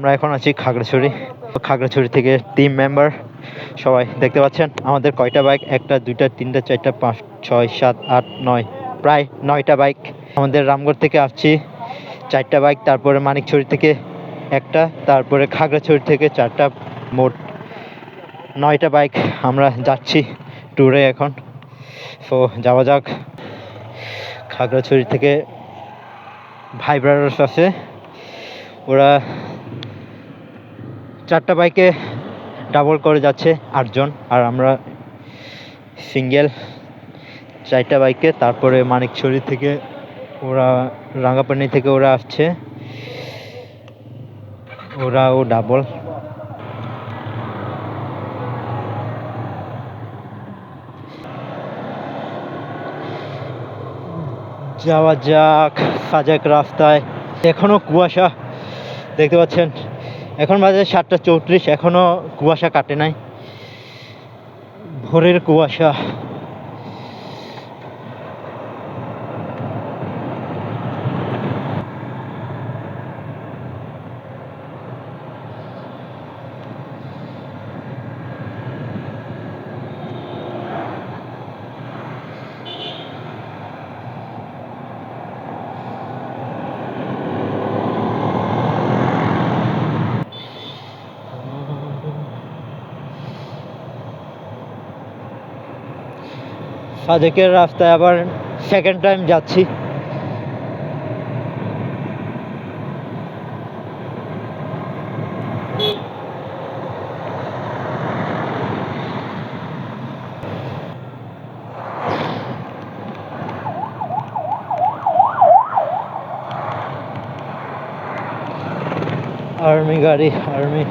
আমরা এখন আছি খাগড়াছড়ি। খাগড়াছড়ি থেকে টিম মেম্বার সবাই দেখতে পাচ্ছেন, আমাদের কয়টা বাইক একটা, দুইটা, তিনটা, চারটা, পাঁচ, ছয়, সাত, আট, নয়, প্রায় নয়টা বাইক আমাদের রামগড় থেকে আসছি, চারটা বাইক তারপরে মানিকছড়ি থেকে একটা, তারপরে খাগড়াছড়ি থেকে চারটা, মোট নয়টা বাইক আমরা যাচ্ছি ট্যুরে এখন। তো যাওয়া যাক, খাগড়াছড়ি থেকে ভাই ব্রাদার্স আছে। ওরা চারটা বাইকে ডাবল করে যাচ্ছে আটজন। আর আমরা সিঙ্গেল চারটা বাইকে তারপরে মানিকছড়ি থেকে ওরা, রাঙ্গাপানি থেকে ওরা আসছে। ওরাও ডাবল যাওয়া যাক সাজাক রাস্তায়। এখনও কুয়াশা, দেখতে পাচ্ছেন? এখন বাজে সাতটা চৌত্রিশ এখনও কুয়াশা কাটে নাই। ভোরের কুয়াশা। সাজেকের রাস্তায় আবার সেকেন্ড টাইম যাচ্ছি। আর্মি গাড়ি আর্মি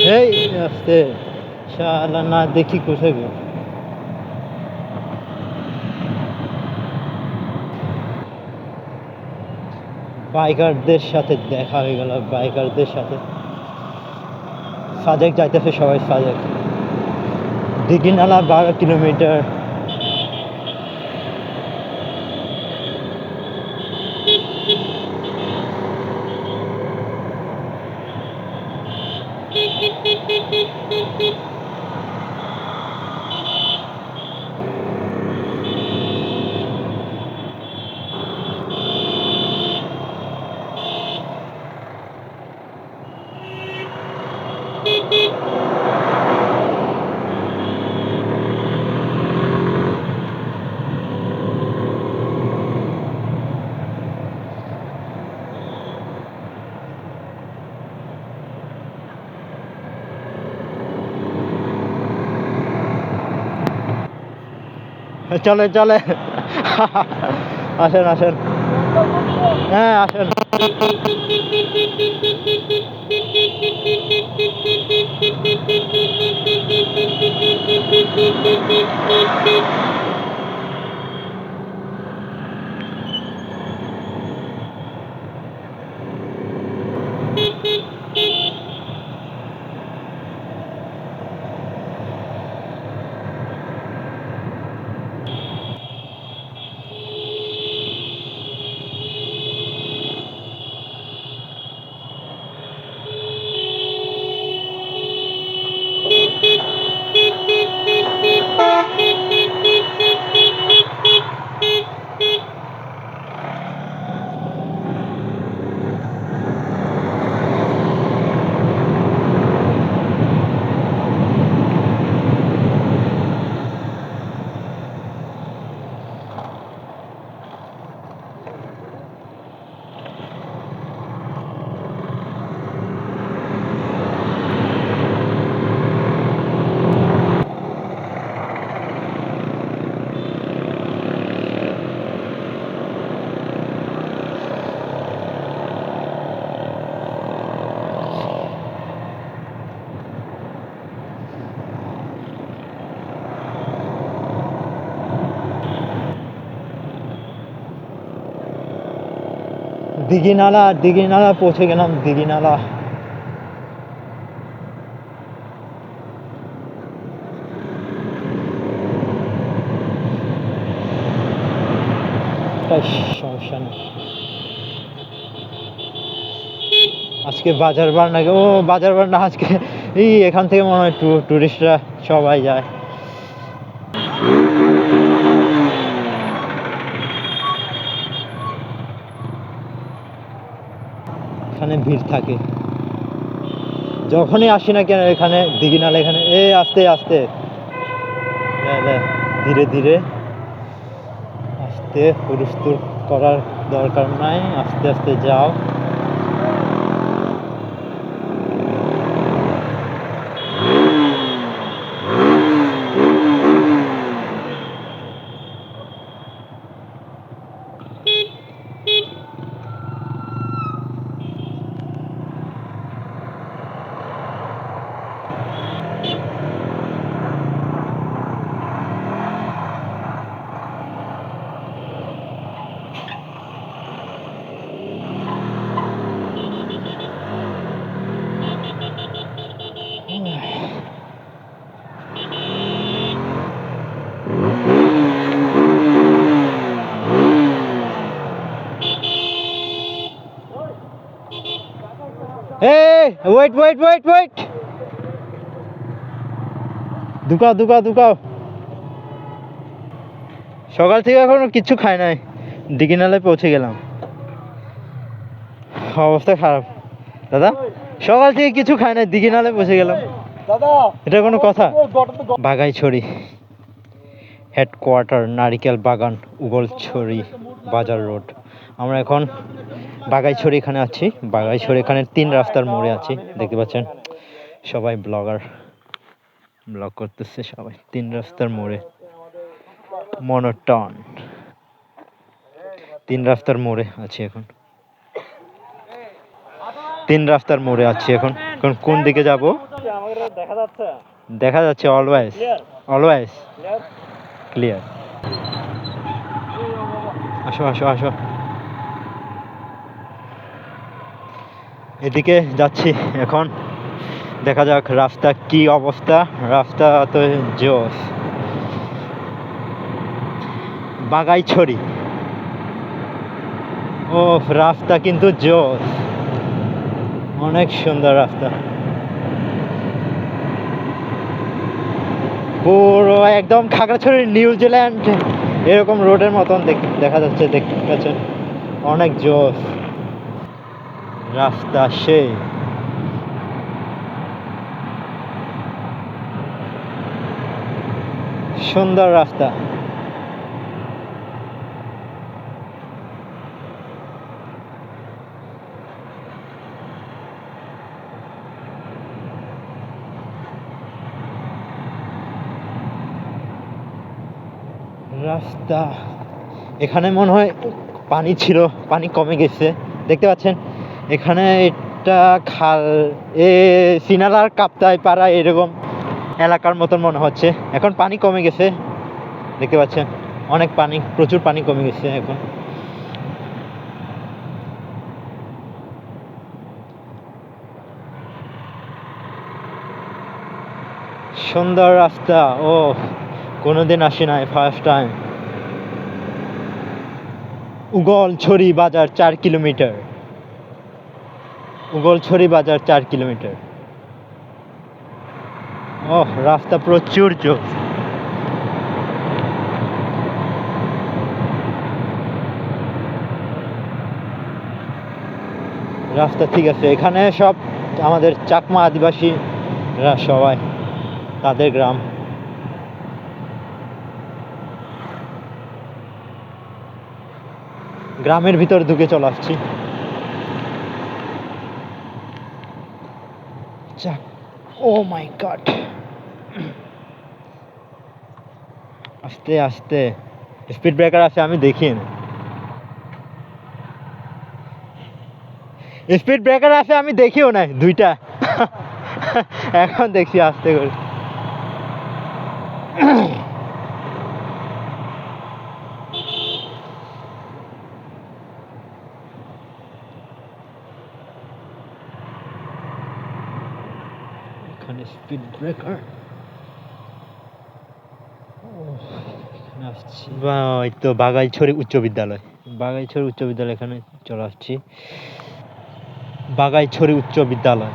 এই, আসতে। শালা, না, দেখি কোথায় গো। বাইকারদের সাথে দেখা হয়ে গেল, বাইকারদের সাথে। সাজেক যাইতেছে সবাই, সাজেক। দিঘি নালা বারো কিলোমিটার beep beep চলে চলে। আসেন আসেন। হ্যাঁ আসেন। দিঘিনালা দিঘিনালা পৌঁছে গেলাম দিঘিনালা সমস্যা নেই। আজকে বাজার বার নাকি? ও, বাজার বার না, আজকে এই এখান থেকে মনে হয় টুরিস্টরা সবাই যায়। এখানে ভিড় থাকে। যখনই আসি না কেন এখানে, দিঘিনাল এখানে, এ আস্তে আস্তে। ধীরে ধীরে। আস্তে হুরস্তুর করার দরকার নাই। আস্তে আস্তে যাও এই ওয়েট ওয়েট ওয়েট ওয়েট দুকাও দুকাও দুকাও সকাল থেকে এখনও কিচ্ছু খাই নাই। দিঘিনালায় পৌঁছে গেলাম। অবস্থা খারাপ। দাদা সকাল থেকে কিছু খাই নাই দিঘিনালায় পৌঁছে গেলাম। দাদা এটা কোনো কথা? বাগাইছড়ি হেডকোয়ার্টার নারিকেল বাগান উগলছড়ি বাজার রোড। আমরা এখন বাগাইছড়ি এখানে আছি। বাগাইছড়ি এখানে তিন রাস্তার মোড়ে আছি, দেখতে পাচ্ছেন? সবাই ব্লগার, ব্লগ করতেছে সবাই। তিন রাস্তার মোড়ে। মনোটন। তিন রাস্তার মোড়ে আছি এখন। তিন রাস্তার মোড়ে আছি এখন। এখন কোন দিকে যাব? দেখা যাচ্ছে দেখা যাচ্ছে অলওয়েজ। অলওয়েজ। ক্লিয়ার। আসো আসো আসো। এদিকে যাচ্ছি এখন। দেখা যাক রাস্তা কি অবস্থা। রাস্তা তো জোস। বাগাইছড়ি। ও রাস্তা কিন্তু জোস। অনেক সুন্দর রাস্তা। পুরো একদম খাগড়াছড়ির নিউজিল্যান্ড এরকম রোডের মতন দেখ- দেখা যাচ্ছে দেখতে পাচ্ছেন। অনেক জোস। রাস্তা সেই সুন্দর রাস্তা। রাস্তা। এখানে মনে হয় পানি ছিল, পানি কমে গেছে। দেখতে পাচ্ছেন? এখানে এটা খাল, এ সিনালার কাপ্তাই পাড়া এরকম এলাকার মতন মনে হচ্ছে। এখন পানি কমে গেছে, দেখতে পাচ্ছেন, অনেক পানি, প্রচুর পানি কমে গেছে এখন। সুন্দর রাস্তা ও কোনোদিন আসি নাই ফার্স্ট টাইম উগলছড়ি বাজার চার কিলোমিটার। উগলছড়ি বাজার চার কিলোমিটার। ও রাস্তা প্রচুর জোর। রাস্তা ঠিক আছে, এখানে সব আমাদের চাকমা আদিবাসীরা সবাই, তাদের গ্রাম। গ্রামের ভিতর ঢুকে চলে আসছি। যাক ও মাই গড আস্তে আস্তে। স্পিড ব্রেকার আছে, আমি দেখি। স্পিড ব্রেকার আছে, আমি দেখিও নাই, দুইটা। এখন দেখছি, আস্তে করে। এই তো বাগাইছড়ি উচ্চ বিদ্যালয়। বাগাইছড়ি উচ্চ বিদ্যালয় এখানে চলে আসছি। বাগাইছড়ি উচ্চ বিদ্যালয়।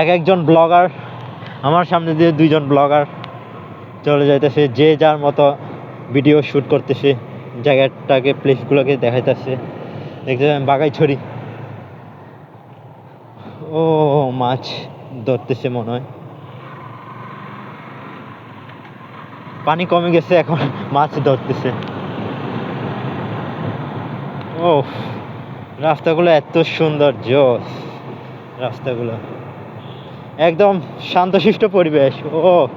এক একজন ব্লগার, আমার সামনে দিয়ে দুইজন ব্লগার চলে যাইতেছে, যে যার মতো ভিডিও শ্যুট করতেছে, জায়গাটাকে প্লেসগুলোকে দেখাইতেছে। দেখতে বাগাইছড়ি ও মাছ ধরতেছে মনে হয়। পানি কমে গেছে, এখন মাছ ধরতেছে। ও রাস্তাগুলো এত সুন্দর, জোস, রাস্তাগুলো। একদম শান্তশিষ্ট পরিবেশ, ও,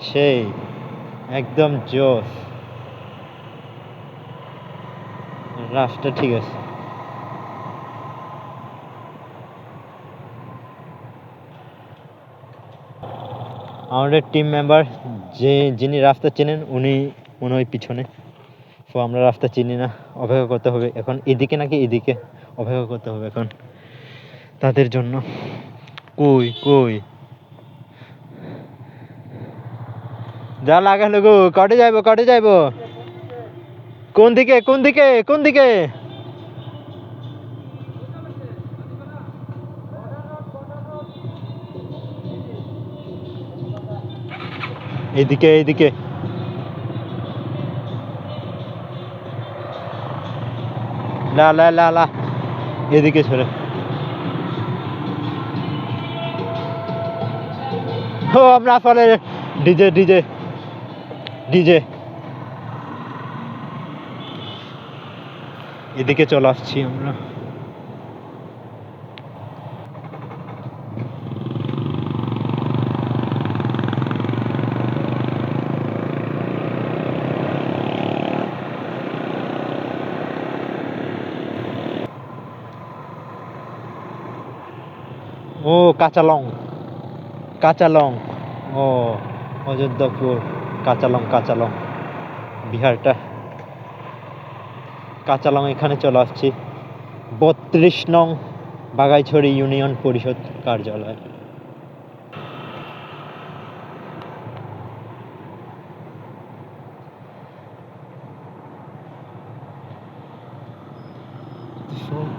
সেই, একদম জোস। রাস্তা ঠিক আছে। আমাদের টিম মেম্বার যে, যিনি রাস্তা চেনেন, উনি হয় পিছনে। তো আমরা রাস্তা চিনি না, অপেক্ষা করতে হবে এখন। এদিকে নাকি এদিকে, অপেক্ষা করতে হবে এখন তাদের জন্য। কই কই? যা লাগালো গো, কটে যাইবো কটে যাইবো। কোন দিকে কোন দিকে কোন দিকে? এদিকে এদিকে লা লা লা লা। এদিকে সরে। ও, আমরা আসলে ডিজে ডিজে ডিজে। এদিকে চলে আসছি আমরা। ও কাঁচালং কাঁচালং ও অযোধ্যাপুর কাঁচালং কাঁচালং বিহারটা। কাঁচালং এখানে চলে আসছি। বত্রিশ নং বাগাইছড়ি ইউনিয়ন পরিষদ কার্যালয়।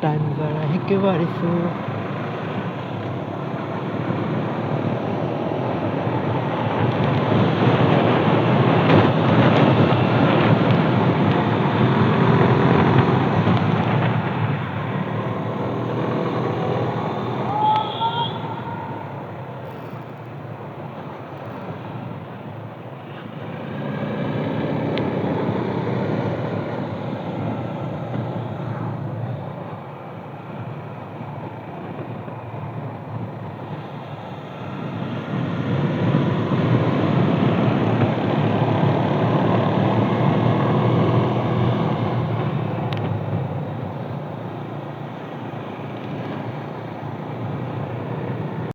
টাইম একেবারে